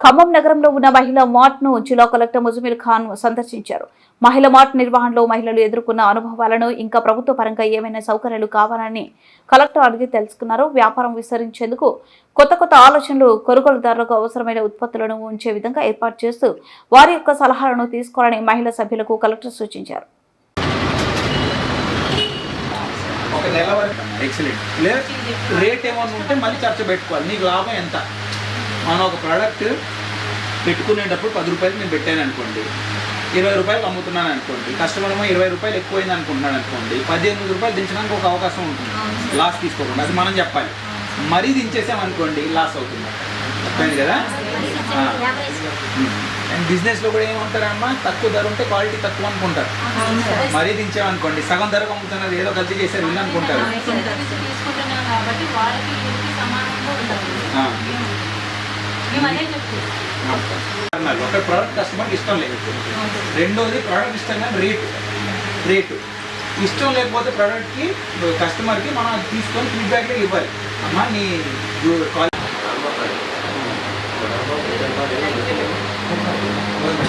ఖమ్మం నగరంలో ఉన్న మహిళా మార్ట్ను జిల్లా కలెక్టర్ ముజమిల్ ఖాన్ సందర్శించారు. మహిళా మార్ట్ నిర్వహణలో మహిళలు ఎదుర్కొన్న అనుభవాలను ఇంకా ప్రభుత్వ పరంగా ఏమైనా సౌకర్యాలు కావాలని కలెక్టర్ అడిగి తెలుసుకున్నారు. వ్యాపారం విస్తరించేందుకు కొత్త కొత్త ఆలోచనలు కొనుగోలుదారులకు అవసరమైన ఉత్పత్తులను ఉంచే విధంగా ఏర్పాటు చేస్తూ వారి యొక్క సలహాలను తీసుకోవాలని మహిళా సభ్యులకు కలెక్టర్ సూచించారు. ఒక నెల వరకు ఎక్సలెంట్ లేదు రేట్ ఏమన్నా ఉంటే మళ్ళీ చర్చ పెట్టుకోవాలి. నీకు లాభం ఎంత? మనం ఒక ప్రోడక్ట్ పెట్టుకునేటప్పుడు పది రూపాయలు నేను పెట్టాను అనుకోండి. ఇరవై రూపాయలు అమ్ముతున్నాను అనుకోండి. కస్టమర్ ఏమో ఇరవై రూపాయలు ఎక్కువైంది అనుకుంటున్నాడు అనుకోండి. పద్దెనిమిది రూపాయలు దించడానికి ఒక అవకాశం ఉంటుంది. లాస్ తీసుకోకుండా. అది మనం చెప్పాలి. మరీ దించేసామనుకోండి లాస్ అవుతుంది. అర్థమైంది కదా? అండ్ బిజినెస్లో కూడా ఏమంటారమ్మా తక్కువ ధర ఉంటే క్వాలిటీ తక్కువ అనుకుంటారు. మరీ దించామనుకోండి సగం ధరకు అమ్ముతున్నారు ఏదో కల్తీ చేశారు వీళ్ళు అనుకుంటారు. ఒక ప్రోడక్ట్ కస్టమర్కి ఇష్టం లేదు. రెండోది ప్రోడక్ట్ ఇష్టం కానీ రేటు రేటు ఇష్టం లేకపోతే ప్రోడక్ట్కి కస్టమర్కి మనం తీసుకొని ఫీడ్బ్యాక్ ఇవ్వాలి. అమ్మ నీ క్వాలిటీ